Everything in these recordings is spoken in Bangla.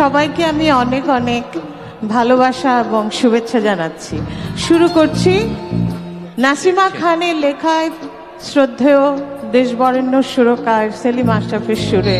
সবাইকে আমি অনেক অনেক ভালোবাসা এবং শুভেচ্ছা জানাচ্ছি। শুরু করছি নাসিমা খানের লেখায় শ্রদ্ধেয় দেশবরেণ্য সুরকার সেলিম আশরাফের সুরে।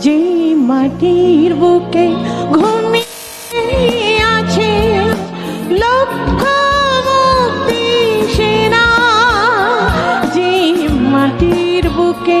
যে মাটির বুকে ঘুমিয়ে আছে লক্ষ মুক্তি সেনা যে মাটির বুকে